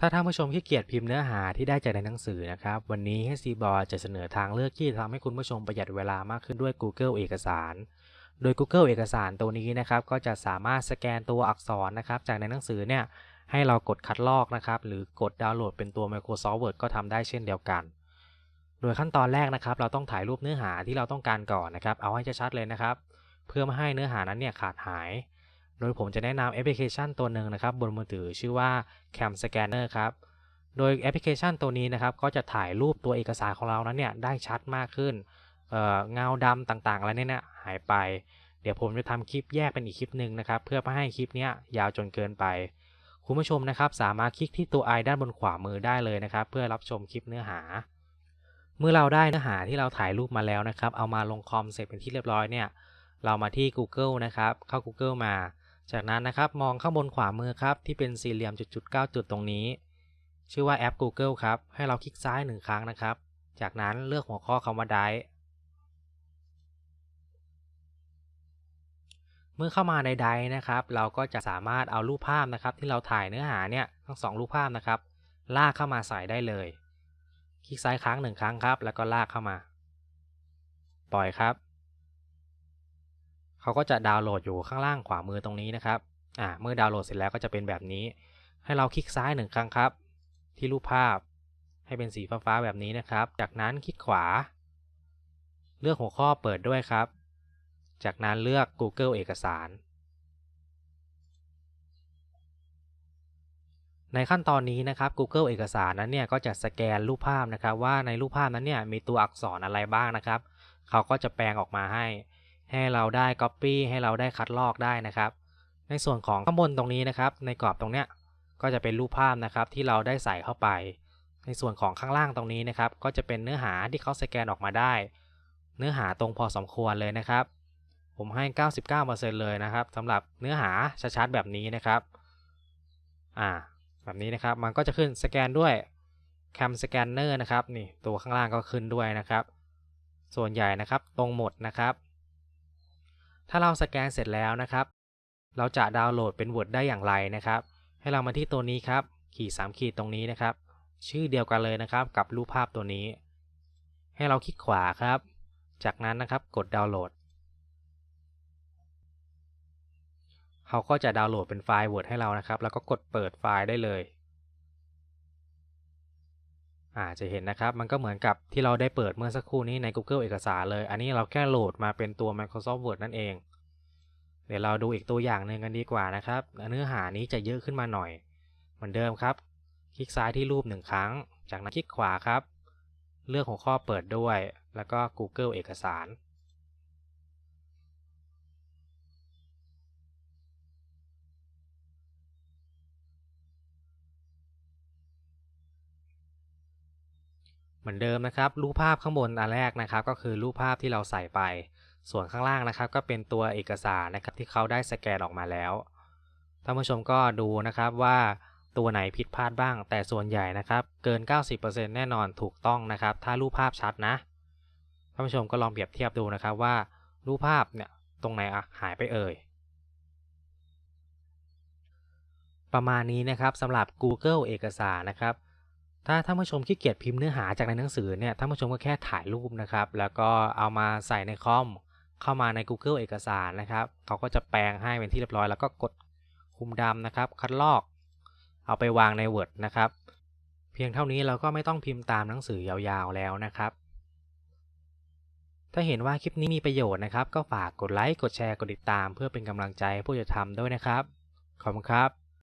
ถ้าท่านผู้ชมขี้เกียจพิมพ์เนื้อหาที่ได้จากในหนังสือนะครับ วันนี้ HC b o จะเสนอทางเลือกที่ทำให้คุณผู้ชมประหยัดเวลามากขึ้นด้วย Google เอกสาร โดย Google เอกสารตัวนี้นะครับ ก็จะสามารถสแกนตัวอักษรนะครับ จากในหนังสือเนี่ย ให้เรากดคัดลอกนะครับ หรือกดดาวน์โหลดเป็นตัว Microsoft Word ก็ทำได้เช่นเดียวกัน โดยขั้นตอนแรกนะครับ เราต้องถ่ายรูปเนื้อหาที่เราต้องการก่อนนะครับ เอาให้ชัดๆเลยนะครับ เพื่อไม่ให้เนื้อหานั้นเนี่ยขาดหาย โดยผมจะแนะนำแอปพลิเคชันตัวหนึ่งนะครับ บนมือถือชื่อว่า Cam Scanner ครับ โดยแอปพลิเคชันตัวนี้นะครับ ก็จะถ่ายรูปตัวเอกสารของเรานั้นเนี่ยได้ชัดมากขึ้นเเงาดำต่างๆอะไรเนี่ยหายไป เดี๋ยวผมจะทำคลิปแยกเป็นอีกคลิปหนึ่งนะครับ เพื่อไม่ให้คลิปนี้ยาวจนเกินไป คุณผู้ชมนะครับ สามารถคลิกที่ตัวไอด้านบนขวามือได้เลยนะครับ เพื่อรับชมคลิปเนื้อหา เมื่อเราได้เนื้อหาที่เราถ่ายรูปมาแล้วนะครับ เอามาลงคอมเสร็จเป็นที่เรียบร้อยเนี่ย เรามาที่ Google นะครับ เข้า Google มา จากนั้นนะครับมองข้างบนขวามือครับที่เป็นสี่เหลี่ยมจุดๆ9จุดตรงนี้ ชื่อว่าแอป Google ครับให้เราคลิกซ้ายหนึ่งครั้งนะครับ จากนั้นเลือกหัวข้อคำว่า Drive เมื่อเข้ามาในไดนะครับ เราก็จะสามารถเอารูปภาพนะครับ ที่เราถ่ายเนื้อหาเนี่ยทั้งสองรูปภาพนะครับ ลากเข้ามาใส่ได้เลย คลิกซ้ายค้างหนึ่งครั้งครับ แล้วก็ลากเข้ามา ปล่อยครับ เขาก็จะดาวน์โหลดอยู่ข้างล่างขวามือตรงนี้นะครับอ่าเมื่อดาวน์โหลดเสร็จแล้วก็จะเป็นแบบนี้ ให้เราคลิกซ้ายหนึ่งครั้งครับ ที่รูปภาพ ให้เป็นสีฟ้าๆแบบนี้นะครับ จากนั้นคลิกขวา เลือกหัวข้อเปิดด้วยครับ จากนั้นเลือก Google เอกสาร ในขั้นตอนนี้นะครับ Google เอกสารนั้นเนี่ยก็จะสแกนรูปภาพนะครับ ว่าในรูปภาพนั้นเนี่ยมีตัวอักษรอะไรบ้างนะครับ เขาก็จะแปลงออกมาให้ ให้เราได้ Copy ให้เราได้คัดลอกได้นะครับ ในส่วนของข้างบนตรงนี้นะครับ ในกรอบตรงเนี้ยก็จะเป็นรูปภาพนะครับที่เราได้ใส่เข้าไป ในส่วนของข้างล่างตรงนี้นะครับ ก็จะเป็นเนื้อหาที่เขาสแกนออกมาได้ เนื้อหาตรงพอสมควรเลยนะครับ ผมให้ 99%เลยนะครับสำหรับเนื้อหาชัดๆแบบนี้นะครับอ่าแบบนี้นะครับมันก็จะขึ้นสแกนด้วย Cam Scanner นะครับนี่ตัวข้างล่างก็ขึ้นด้วยนะครับ ส่วนใหญ่นะครับตรงหมดนะครับ ถ้าเราสแกนเสร็จแล้วนะครับ เราจะดาวน์โหลดเป็น Word ได้อย่างไรนะครับ ให้เรามาที่ตัวนี้ครับ ขีด3ขีดตรงนี้นะครับ ชื่อเดียวกันเลยนะครับ กับรูปภาพตัวนี้ ให้เราคลิกขวาครับ จากนั้นนะครับกดดาวน์โหลดเขาก็จะดาวน์โหลดเป็นไฟล์ Word ให้เรานะครับ แล้วก็กดเปิดไฟล์ได้เลย อ่าจะเห็นนะครับ มันก็เหมือนกับที่เราได้เปิดเมื่อสักครู่นี้ใน Google เอกสารเลย อันนี้เราแค่โหลดมาเป็นตัว Microsoft Word นั่นเอง เดี๋ยวเราดูอีกตัวอย่างหนึ่งกันดีกว่านะครับ เนื้อหานี้จะเยอะขึ้นมาหน่อย เหมือนเดิมครับ คลิกซ้ายที่รูปหนึ่งครั้ง จากนั้นคลิกขวาครับ เลือกหัวข้อเปิดด้วย แล้วก็ Google เอกสาร มือนเดิมนะครับรูปภาพข้างบนอันแรกนะครับ ก็คือรูปภาพที่เราใส่ไป ส่วนข้างล่างนะครับ ก็เป็นตัวเอกสารนะครับที่เขาได้สแกนออกมาแล้วท่านผู้ชมก็ดูนะครับว่าตัวไหนผิดพลาดบ้าง แต่ส่วนใหญ่นะครับ เกิน 90%แน่นอนถูกต้องนะครับ ถ้ารูปภาพชัดนะท่านผู้ชมก็ลองเปรียบเทียบดูนะครับว่ารูปภาพเนี่ยตรงไหนอะหายไปเอ่ยประมาณนี้นะครับสำหรับ Google เอกสารนะครับ ถ้าท่านผู้ชมขี้เกียจพิมพ์เนื้อหาจากในหนังสือเนี่ยท่านผู้ชมก็แค่ถ่ายรูปนะครับ แล้วก็เอามาใส่ในคอมเข้ามาใน Google เอกสารนะครับเขาก็จะแปลงให้เป็นที่เรียบร้อย แล้วก็กดคุมดำนะครับ คัดลอก เอาไปวางใน Word นะครับ เพียงเท่านี้เราก็ไม่ต้องพิมพ์ตามหนังสือยาวๆแล้วนะครับ ถ้าเห็นว่าคลิปนี้มีประโยชน์นะครับ ก็ฝากกดไลค์กดแชร์กดติดตาม เพื่อเป็นกำลังใจให้ผู้จะทำด้วยนะครับขอบคุณครับ